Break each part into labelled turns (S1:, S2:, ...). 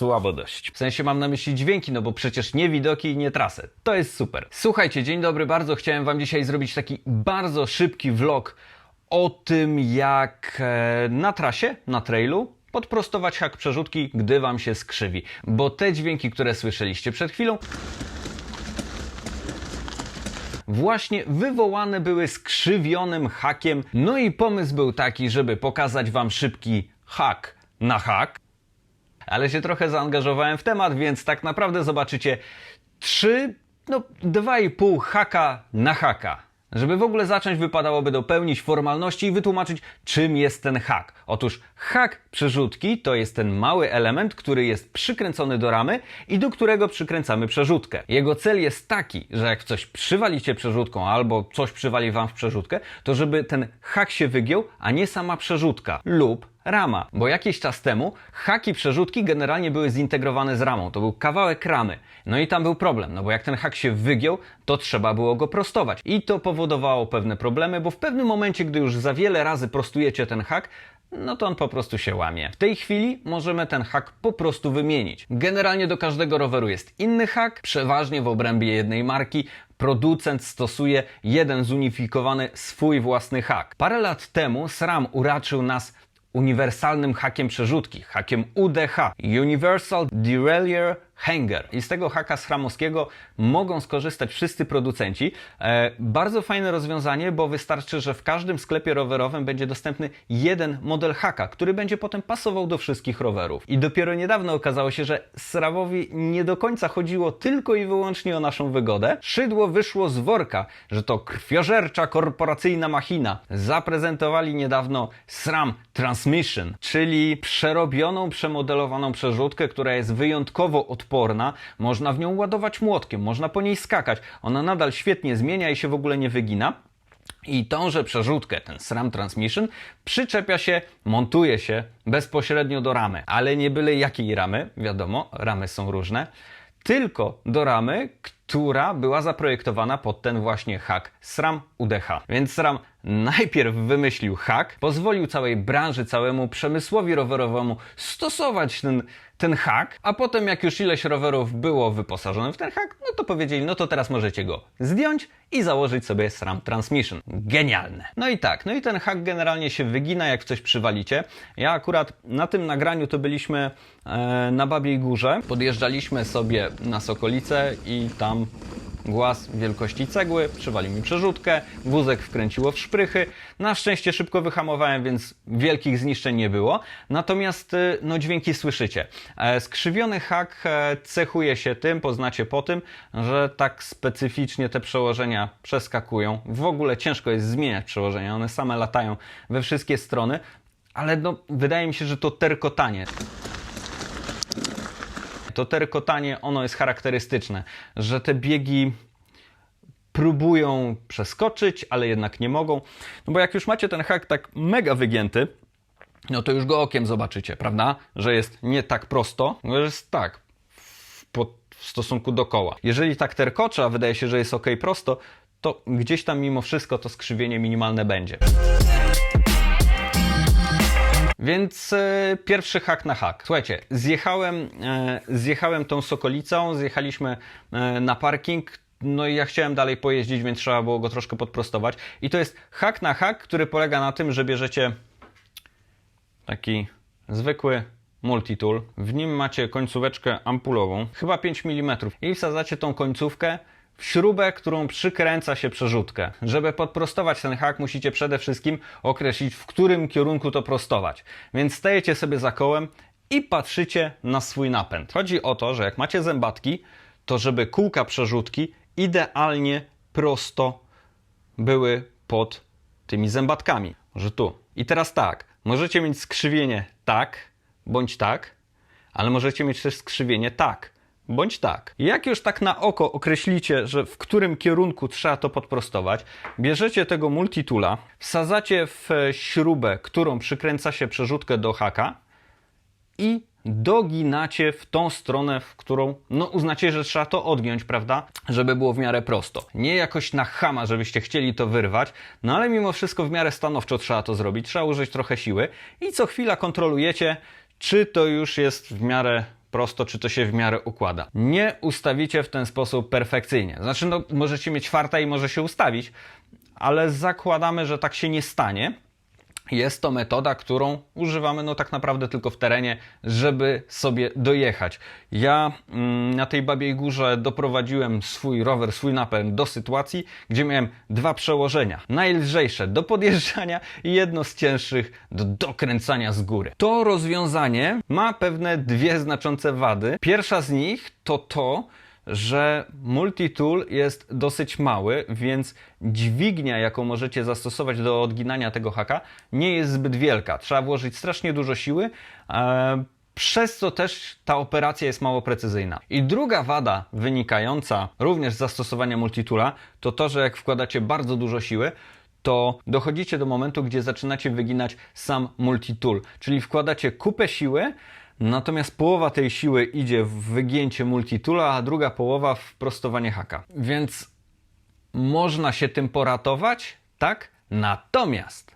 S1: słabo dość. W sensie mam na myśli dźwięki, no bo przecież nie widoki i nie trasę. To jest super. Słuchajcie, dzień dobry bardzo. Chciałem wam dzisiaj zrobić taki bardzo szybki vlog o tym, jak e, na trasie, na trailu podprostować hak przerzutki, gdy wam się skrzywi. Bo te dźwięki, które słyszeliście przed chwilą, właśnie wywołane były skrzywionym hakiem. No i pomysł był taki, żeby pokazać wam szybki hak na hak. Ale się trochę zaangażowałem w temat, więc tak naprawdę zobaczycie trzy, no 2,5 haka na haka. Żeby w ogóle zacząć, wypadałoby dopełnić formalności i wytłumaczyć, czym jest ten hak. Otóż hak przerzutki to jest ten mały element, który jest przykręcony do ramy i do którego przykręcamy przerzutkę. Jego cel jest taki, że jak coś przywalicie przerzutką albo coś przywali wam w przerzutkę, to żeby ten hak się wygiął, a nie sama przerzutka lub rama. Bo jakiś czas temu haki przerzutki generalnie były zintegrowane z ramą. To był kawałek ramy. No i tam był problem, no bo jak ten hak się wygiął, to trzeba było go prostować. I to powodowało pewne problemy, bo w pewnym momencie, gdy już za wiele razy prostujecie ten hak, no to on po prostu się łamie. W tej chwili możemy ten hak po prostu wymienić. Generalnie do każdego roweru jest inny hak, przeważnie w obrębie jednej marki. Producent stosuje jeden zunifikowany swój własny hak. Parę lat temu SRAM uraczył nas uniwersalnym hakiem przerzutki, hakiem UDH, Universal Derailleur Hanger. I z tego haka schramowskiego mogą skorzystać wszyscy producenci. E, bardzo fajne rozwiązanie, bo wystarczy, że w każdym sklepie rowerowym będzie dostępny jeden model haka, który będzie potem pasował do wszystkich rowerów. I dopiero niedawno okazało się, że SRAMowi nie do końca chodziło tylko i wyłącznie o naszą wygodę. Szydło wyszło z worka, że to krwiożercza korporacyjna machina. Zaprezentowali niedawno SRAM Transmission, czyli przerobioną, przemodelowaną przerzutkę, która jest wyjątkowo odporna. Można w nią ładować młotkiem, można po niej skakać. Ona nadal świetnie zmienia i się w ogóle nie wygina. I tąże przerzutkę, ten SRAM Transmission, przyczepia się, montuje się bezpośrednio do ramy. Ale nie byle jakiej ramy, wiadomo, ramy są różne, tylko do ramy, która była zaprojektowana pod ten właśnie hak SRAM UDH. Więc SRAM najpierw wymyślił hak, pozwolił całej branży, całemu przemysłowi rowerowemu stosować ten, ten hak, a potem jak już ileś rowerów było wyposażone w ten hak, no to powiedzieli, no to teraz możecie go zdjąć i założyć sobie SRAM Transmission. Genialne. No i tak, no i ten hak generalnie się wygina, jak w coś przywalicie. Ja akurat na tym nagraniu to byliśmy e, na Babiej Górze. Podjeżdżaliśmy sobie na Sokolicę i tam Głaz wielkości cegły, przywalił mi przerzutkę, wózek wkręciło w szprychy. Na szczęście szybko wyhamowałem, więc wielkich zniszczeń nie było. Natomiast y, no, dźwięki słyszycie. E, Skrzywiony hak e, cechuje się tym, poznacie po tym, że tak specyficznie te przełożenia przeskakują. W ogóle ciężko jest zmieniać przełożenia, one same latają we wszystkie strony. Ale no, wydaje mi się, że to terkotanie to terkotanie, ono jest charakterystyczne, że te biegi próbują przeskoczyć, ale jednak nie mogą. No bo jak już macie ten hak tak mega wygięty, no to już go okiem zobaczycie, prawda? Że jest nie tak prosto, no że jest tak w, stosunku do koła. Jeżeli tak terkocza, wydaje się, że jest ok prosto, to gdzieś tam mimo wszystko to skrzywienie minimalne będzie. Więc e, pierwszy hak na hak. Słuchajcie, zjechałem, e, zjechałem tą sokolicą, zjechaliśmy e, na parking. No i ja chciałem dalej pojeździć, więc trzeba było go troszkę podprostować. I to jest hak na hak, który polega na tym, że bierzecie taki zwykły multitool. W nim macie końcóweczkę ampulową, chyba 5 mm. I wsadzacie tą końcówkę śrubę, którą przykręca się przerzutkę. Żeby podprostować ten hak, musicie przede wszystkim określić, w którym kierunku to prostować. Więc stajecie sobie za kołem i patrzycie na swój napęd. Chodzi o to, że jak macie zębatki, to żeby kółka przerzutki idealnie prosto były pod tymi zębatkami. Że tu. I teraz tak, możecie mieć skrzywienie tak, bądź tak, ale możecie mieć też skrzywienie tak, bądź tak. Jak już tak na oko określicie, że w którym kierunku trzeba to podprostować, bierzecie tego multitula, wsadzacie w śrubę, którą przykręca się przerzutkę do haka i doginacie w tą stronę, w którą no uznacie, że trzeba to odgiąć, prawda? Żeby było w miarę prosto. Nie jakoś na chama, żebyście chcieli to wyrwać, no ale mimo wszystko w miarę stanowczo trzeba to zrobić, trzeba użyć trochę siły i co chwila kontrolujecie, czy to już jest w miarę prosto, czy to się w miarę układa. Nie ustawicie w ten sposób perfekcyjnie. Znaczy, no, możecie mieć farta i może się ustawić, ale zakładamy, że tak się nie stanie. Jest to metoda, którą używamy no tak naprawdę tylko w terenie, żeby sobie dojechać. Ja mm, na tej Babiej Górze doprowadziłem swój rower, swój napęd do sytuacji, gdzie miałem dwa przełożenia. Najlżejsze do podjeżdżania i jedno z cięższych do dokręcania z góry. To rozwiązanie ma pewne dwie znaczące wady. Pierwsza z nich to to, że multitool jest dosyć mały, więc dźwignia, jaką możecie zastosować do odginania tego haka, nie jest zbyt wielka. Trzeba włożyć strasznie dużo siły. E, przez co też ta operacja jest mało precyzyjna. I druga wada wynikająca również z zastosowania multitoola to to, że jak wkładacie bardzo dużo siły, to dochodzicie do momentu, gdzie zaczynacie wyginać sam multitool, czyli wkładacie kupę siły, Natomiast połowa tej siły idzie w wygięcie multitoola, a druga połowa w prostowanie haka. Więc można się tym poratować, tak? Natomiast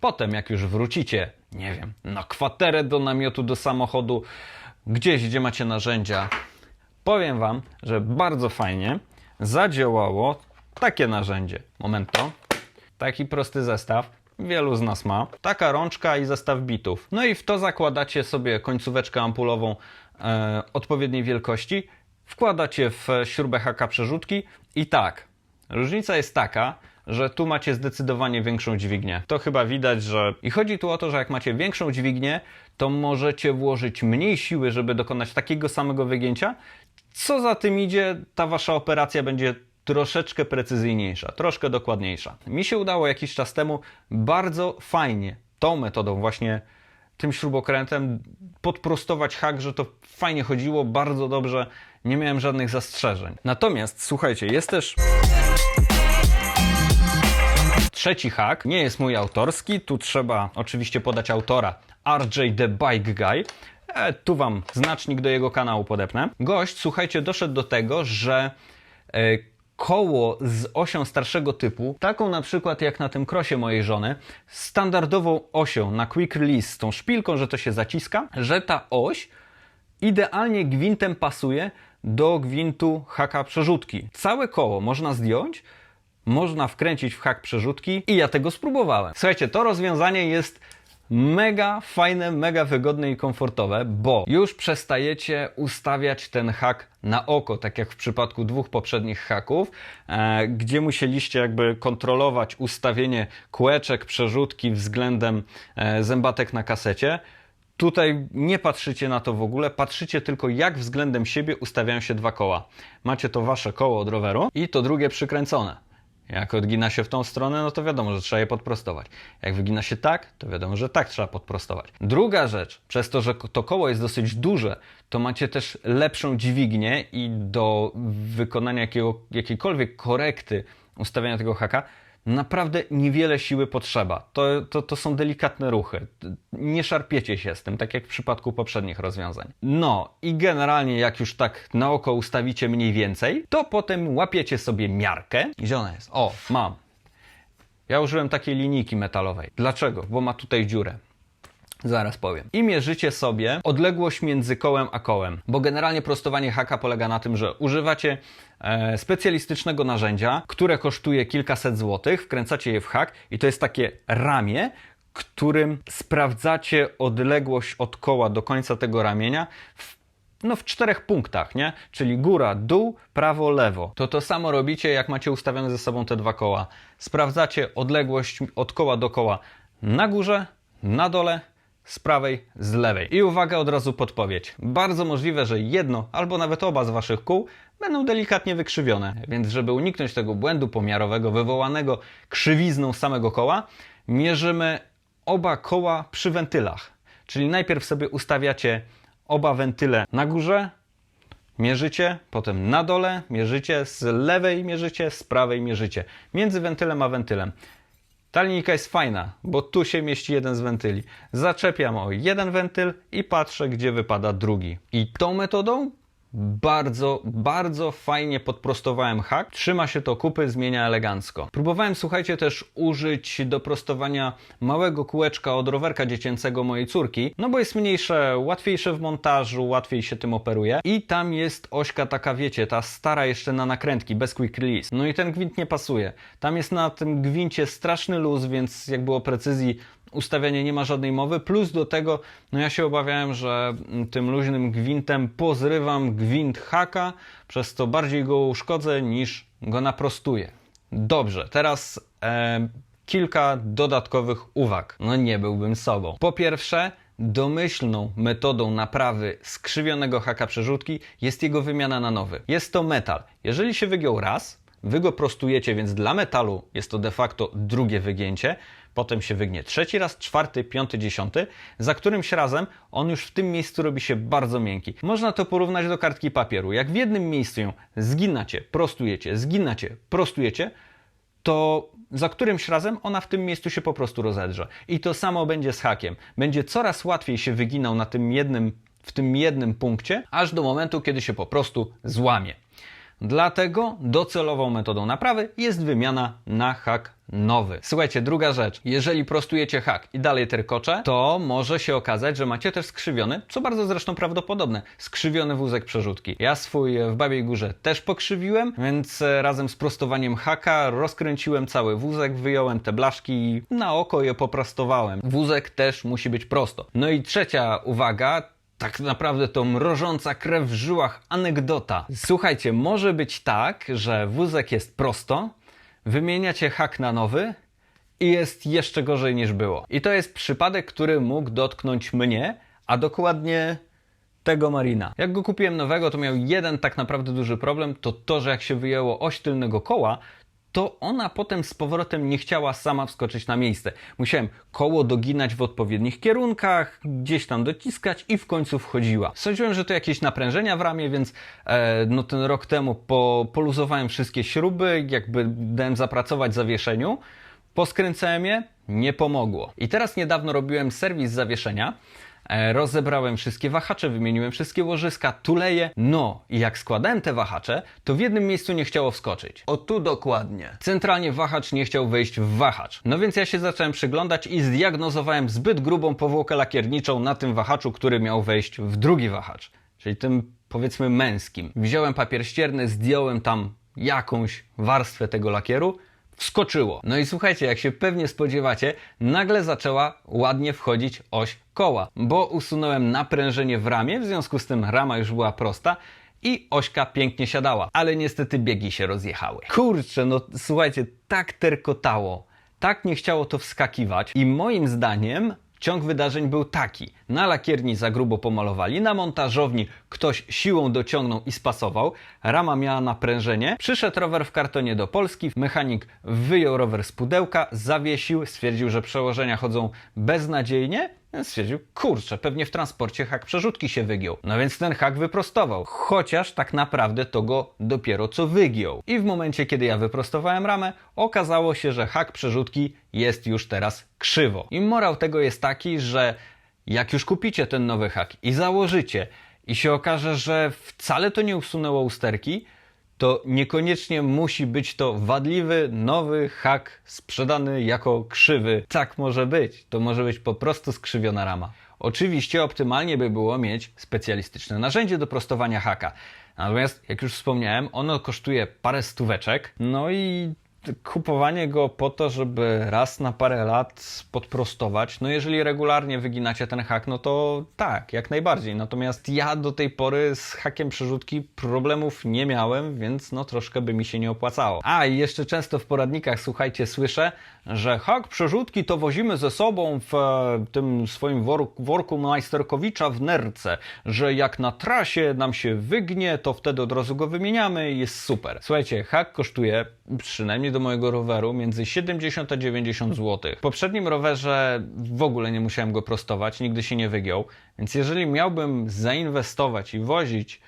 S1: potem, jak już wrócicie, nie wiem, na kwaterę do namiotu, do samochodu, gdzieś, gdzie macie narzędzia, powiem Wam, że bardzo fajnie zadziałało takie narzędzie. Momento. Taki prosty zestaw wielu z nas ma. Taka rączka i zestaw bitów. No i w to zakładacie sobie końcóweczkę ampulową e, odpowiedniej wielkości, wkładacie w śrubę haka przerzutki i tak, różnica jest taka, że tu macie zdecydowanie większą dźwignię. To chyba widać, że... I chodzi tu o to, że jak macie większą dźwignię, to możecie włożyć mniej siły, żeby dokonać takiego samego wygięcia. Co za tym idzie, ta wasza operacja będzie troszeczkę precyzyjniejsza, troszkę dokładniejsza. Mi się udało jakiś czas temu bardzo fajnie tą metodą właśnie tym śrubokrętem podprostować hak, że to fajnie chodziło, bardzo dobrze, nie miałem żadnych zastrzeżeń. Natomiast słuchajcie, jest też trzeci hak, nie jest mój autorski, tu trzeba oczywiście podać autora RJ The Bike Guy. E, tu wam znacznik do jego kanału podepnę. Gość, słuchajcie, doszedł do tego, że e, koło z osią starszego typu, taką na przykład jak na tym krosie mojej żony, standardową osią na quick release z tą szpilką, że to się zaciska, że ta oś idealnie gwintem pasuje do gwintu haka przerzutki. Całe koło można zdjąć, można wkręcić w hak przerzutki i ja tego spróbowałem. Słuchajcie, to rozwiązanie jest mega fajne, mega wygodne i komfortowe, bo już przestajecie ustawiać ten hak na oko, tak jak w przypadku dwóch poprzednich haków, e, gdzie musieliście jakby kontrolować ustawienie kółeczek, przerzutki względem e, zębatek na kasecie. Tutaj nie patrzycie na to w ogóle, patrzycie tylko jak względem siebie ustawiają się dwa koła. Macie to wasze koło od roweru i to drugie przykręcone. Jak odgina się w tą stronę, no to wiadomo, że trzeba je podprostować. Jak wygina się tak, to wiadomo, że tak trzeba podprostować. Druga rzecz, przez to, że to koło jest dosyć duże, to macie też lepszą dźwignię i do wykonania jakiego, jakiejkolwiek korekty ustawiania tego haka naprawdę niewiele siły potrzeba. To, to, to są delikatne ruchy. Nie szarpiecie się z tym, tak jak w przypadku poprzednich rozwiązań. No i generalnie, jak już tak na oko ustawicie mniej więcej, to potem łapiecie sobie miarkę. Gdzie ona jest? O, mam. Ja użyłem takiej linijki metalowej. Dlaczego? Bo ma tutaj dziurę. Zaraz powiem. I mierzycie sobie odległość między kołem a kołem, bo generalnie prostowanie haka polega na tym, że używacie e, specjalistycznego narzędzia, które kosztuje kilkaset złotych, wkręcacie je w hak i to jest takie ramię, którym sprawdzacie odległość od koła do końca tego ramienia w no w czterech punktach, nie? Czyli góra, dół, prawo, lewo. To to samo robicie, jak macie ustawione ze sobą te dwa koła. Sprawdzacie odległość od koła do koła na górze, na dole z prawej, z lewej. I uwaga, od razu podpowiedź. Bardzo możliwe, że jedno albo nawet oba z Waszych kół będą delikatnie wykrzywione. Więc żeby uniknąć tego błędu pomiarowego wywołanego krzywizną samego koła, mierzymy oba koła przy wentylach. Czyli najpierw sobie ustawiacie oba wentyle na górze, mierzycie, potem na dole mierzycie, z lewej mierzycie, z prawej mierzycie. Między wentylem a wentylem. Ta linijka jest fajna, bo tu się mieści jeden z wentyli. Zaczepiam o jeden wentyl i patrzę, gdzie wypada drugi. I tą metodą bardzo, bardzo fajnie podprostowałem hak. Trzyma się to kupy, zmienia elegancko. Próbowałem, słuchajcie, też użyć do prostowania małego kółeczka od rowerka dziecięcego mojej córki, no bo jest mniejsze, łatwiejsze w montażu, łatwiej się tym operuje. I tam jest ośka taka, wiecie, ta stara jeszcze na nakrętki, bez quick release. No i ten gwint nie pasuje. Tam jest na tym gwincie straszny luz, więc jak było precyzji, ustawianie nie ma żadnej mowy, plus do tego, no ja się obawiałem, że tym luźnym gwintem pozrywam gwint haka, przez to bardziej go uszkodzę niż go naprostuję. Dobrze, teraz e, kilka dodatkowych uwag. No nie byłbym sobą. Po pierwsze, domyślną metodą naprawy skrzywionego haka przerzutki jest jego wymiana na nowy. Jest to metal. Jeżeli się wygiął raz, wy go prostujecie, więc dla metalu jest to de facto drugie wygięcie. Potem się wygnie trzeci raz, czwarty, piąty, dziesiąty, za którymś razem on już w tym miejscu robi się bardzo miękki. Można to porównać do kartki papieru. Jak w jednym miejscu ją zginacie, prostujecie, zginacie, prostujecie, to za którymś razem ona w tym miejscu się po prostu rozedrze. I to samo będzie z hakiem. Będzie coraz łatwiej się wyginał na tym jednym, w tym jednym punkcie, aż do momentu, kiedy się po prostu złamie. Dlatego docelową metodą naprawy jest wymiana na hak nowy. Słuchajcie, druga rzecz. Jeżeli prostujecie hak i dalej terkocze, to może się okazać, że macie też skrzywiony, co bardzo zresztą prawdopodobne, skrzywiony wózek przerzutki. Ja swój w Babiej Górze też pokrzywiłem, więc e, razem z prostowaniem haka rozkręciłem cały wózek, wyjąłem te blaszki i na oko je poprostowałem. Wózek też musi być prosto. No i trzecia uwaga, tak naprawdę to mrożąca krew w żyłach anegdota. Słuchajcie, może być tak, że wózek jest prosto, wymieniacie hak na nowy i jest jeszcze gorzej niż było. I to jest przypadek, który mógł dotknąć mnie, a dokładnie tego Marina. Jak go kupiłem nowego, to miał jeden tak naprawdę duży problem, to to, że jak się wyjęło oś tylnego koła, to ona potem z powrotem nie chciała sama wskoczyć na miejsce. Musiałem koło doginać w odpowiednich kierunkach, gdzieś tam dociskać i w końcu wchodziła. Sądziłem, że to jakieś naprężenia w ramię, więc e, no ten rok temu po, poluzowałem wszystkie śruby, jakby dałem zapracować zawieszeniu, poskręcałem je, nie pomogło. I teraz niedawno robiłem serwis zawieszenia, rozebrałem wszystkie wahacze, wymieniłem wszystkie łożyska, tuleje. No i jak składałem te wahacze, to w jednym miejscu nie chciało wskoczyć. O tu dokładnie. Centralnie wahacz nie chciał wejść w wahacz. No więc ja się zacząłem przyglądać i zdiagnozowałem zbyt grubą powłokę lakierniczą na tym wahaczu, który miał wejść w drugi wahacz. Czyli tym powiedzmy męskim. Wziąłem papier ścierny, zdjąłem tam jakąś warstwę tego lakieru wskoczyło. No i słuchajcie, jak się pewnie spodziewacie, nagle zaczęła ładnie wchodzić oś koła, bo usunąłem naprężenie w ramie, w związku z tym rama już była prosta i ośka pięknie siadała, ale niestety biegi się rozjechały. Kurczę, no słuchajcie, tak terkotało, tak nie chciało to wskakiwać i moim zdaniem Ciąg wydarzeń był taki. Na lakierni za grubo pomalowali, na montażowni ktoś siłą dociągnął i spasował, rama miała naprężenie, przyszedł rower w kartonie do Polski, mechanik wyjął rower z pudełka, zawiesił, stwierdził, że przełożenia chodzą beznadziejnie, stwierdził, kurczę, pewnie w transporcie hak przerzutki się wygiął. No więc ten hak wyprostował, chociaż tak naprawdę to go dopiero co wygiął. I w momencie, kiedy ja wyprostowałem ramę, okazało się, że hak przerzutki jest już teraz krzywo. I morał tego jest taki, że jak już kupicie ten nowy hak i założycie i się okaże, że wcale to nie usunęło usterki, to niekoniecznie musi być to wadliwy, nowy hak sprzedany jako krzywy. Tak może być. To może być po prostu skrzywiona rama. Oczywiście optymalnie by było mieć specjalistyczne narzędzie do prostowania haka. Natomiast, jak już wspomniałem, ono kosztuje parę stóweczek. No i kupowanie go po to, żeby raz na parę lat podprostować, no jeżeli regularnie wyginacie ten hak, no to tak, jak najbardziej. Natomiast ja do tej pory z hakiem przerzutki problemów nie miałem, więc no troszkę by mi się nie opłacało. A i jeszcze często w poradnikach, słuchajcie, słyszę, że hak przerzutki to wozimy ze sobą w e, tym swoim worku, worku Majsterkowicza w nerce, że jak na trasie nam się wygnie, to wtedy od razu go wymieniamy i jest super. Słuchajcie, hak kosztuje przynajmniej do mojego roweru między 70 a 90 zł. W poprzednim rowerze w ogóle nie musiałem go prostować, nigdy się nie wygiął, więc jeżeli miałbym zainwestować i wozić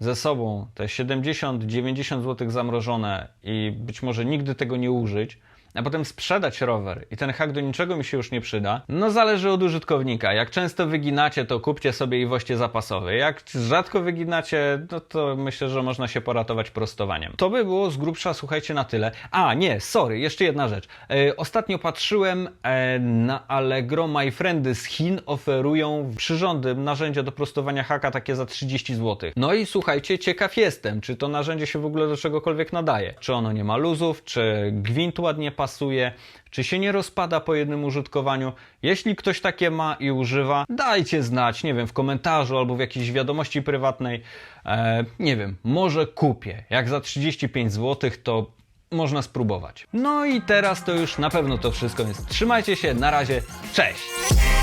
S1: ze sobą te 70-90 zł zamrożone i być może nigdy tego nie użyć, a potem sprzedać rower i ten hak do niczego mi się już nie przyda, no zależy od użytkownika. Jak często wyginacie, to kupcie sobie i zapasowy. Jak rzadko wyginacie, no to myślę, że można się poratować prostowaniem. To by było z grubsza, słuchajcie, na tyle. A, nie, sorry, jeszcze jedna rzecz. E, ostatnio patrzyłem e, na Allegro. My Friendy z Chin oferują przyrządy, narzędzia do prostowania haka takie za 30 zł. No i słuchajcie, ciekaw jestem, czy to narzędzie się w ogóle do czegokolwiek nadaje. Czy ono nie ma luzów, czy gwint ładnie pasuje, czy się nie rozpada po jednym użytkowaniu. Jeśli ktoś takie ma i używa, dajcie znać, nie wiem, w komentarzu albo w jakiejś wiadomości prywatnej. E, nie wiem, może kupię. Jak za 35 zł, to można spróbować. No i teraz to już na pewno to wszystko, więc trzymajcie się, na razie, cześć!